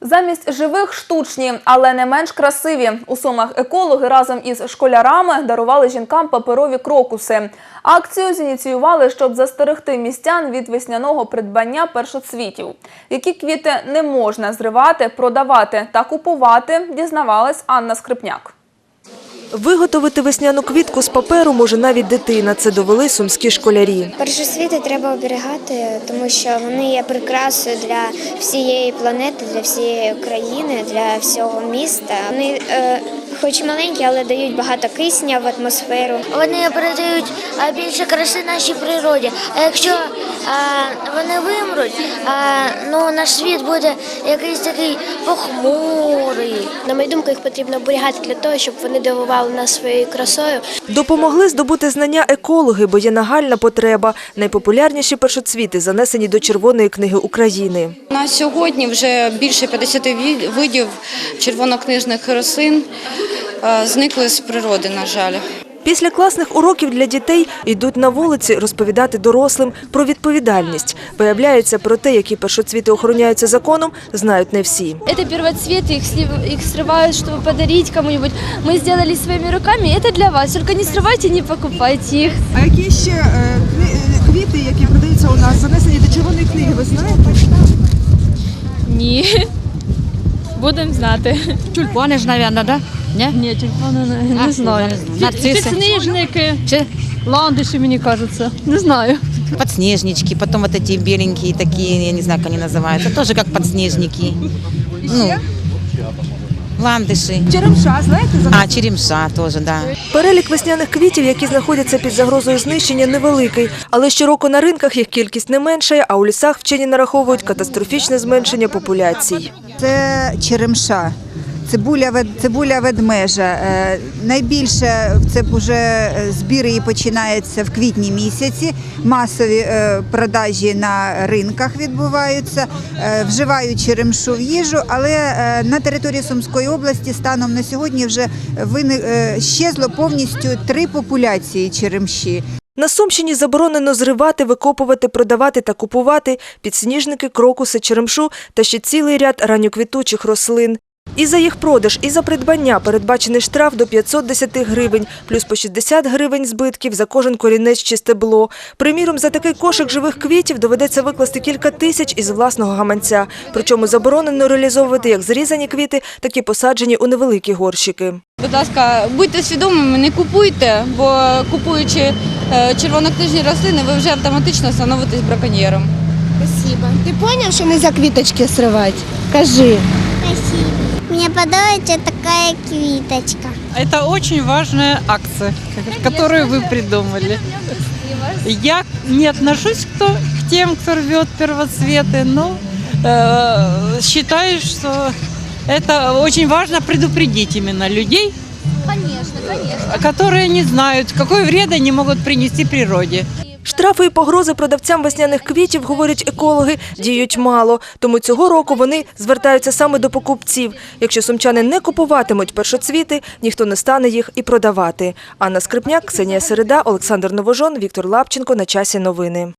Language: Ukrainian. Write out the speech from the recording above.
Замість живих штучні, але не менш красиві. У Сумах екологи разом із школярами дарували жінкам паперові крокуси. Акцію зініціювали, щоб застерегти містян від весняного придбання першоцвітів. Які квіти не можна зривати, продавати та купувати, дізнавалась Анна Скрипняк. Виготовити весняну квітку з паперу може навіть дитина. Це довели сумські школярі. Першосвіти треба оберігати, тому що вони є прикрасою для всієї планети, для всієї України, для всього міста. Вони е, хоч маленькі, але дають багато кисня в атмосферу. Вони передають більше краси нашій природі. А якщо а, вони вимруть, а, ну наш світ буде якийсь такий похмурий. На мою думку, їх потрібно оберігати для того, щоб вони дивували нас своєю красою. Допомогли здобути знання екологи, бо є нагальна потреба. Найпопулярніші першоцвіти занесені до Червоної книги України. На сьогодні вже більше 50 ві- видів червонокнижних рослин зникли з природи, на жаль. Після класних уроків для дітей йдуть на вулиці розповідати дорослим про відповідальність. Виявляється, про те, які першоцвіти охороняються законом, знають не всі. Это первоцветы, их, сли- их срывают, чтобы подарить кому-нибудь. Мы сделали своими руками, это для вас. Только не срывайте, не покупайте их. А які ще е, кни- е, квіти, які продаються у нас, занесені до червоної книги, ви знаєте? Ні. Будемо знати. Тюльпани ж, мабуть, да? Ні? Ні, телефону не, не знаю. Нарциси. Підсніжники, Чи ландиші, мені кажеться. Не знаю. подснежнички, потом вот эти беленькие такие, я не знаю, как они называются, тоже как подснежники. Ну, ландыши. Черемша, знаєте, за А, черемша тоже, да. Перелік весняних квітів, які знаходяться під загрозою знищення, невеликий. Але щороку на ринках їх кількість не меншає, а у лісах вчені нараховують катастрофічне зменшення популяцій. Це черемша. Цибуля, цибуля ведмежа. Е, Найбільше це вже збір її починається в квітні місяці. Масові е, продажі на ринках відбуваються. Е, Вживають черемшу в їжу, але е, на території Сумської області станом на сьогодні вже е, щезло повністю три популяції черемші. На Сумщині заборонено зривати, викопувати, продавати та купувати підсніжники, крокуси, черемшу та ще цілий ряд ранньоквітучих рослин. І за їх продаж, і за придбання передбачений штраф до 510 гривень, плюс по 60 гривень збитків за кожен корінець чи стебло. Приміром, за такий кошик живих квітів доведеться викласти кілька тисяч із власного гаманця. Причому заборонено реалізовувати як зрізані квіти, так і посаджені у невеликі горщики. Будь ласка, будьте свідомими, не купуйте, бо купуючи е, червонокнижні рослини, ви вже автоматично становитесь браконьєром. Спасибо. Ти поняв, що не за квіточки сривати? Кажи. Спасибо. Мені подобається така квіточка. Это очень важная акция, которую вы придумали. Я не отношусь к, то- к тем, кто рвет первоцветы, но э, считаю, что это очень важно предупредить именно людей, которые не знают, какой вред они могут принести природе. Штрафи і погрози продавцям весняних квітів, говорять екологи, діють мало. Тому цього року вони звертаються саме до покупців. Якщо сумчани не купуватимуть першоцвіти, ніхто не стане їх і продавати. Анна Скрипняк, Ксенія Середа, Олександр Новожон, Віктор Лапченко. На часі новини.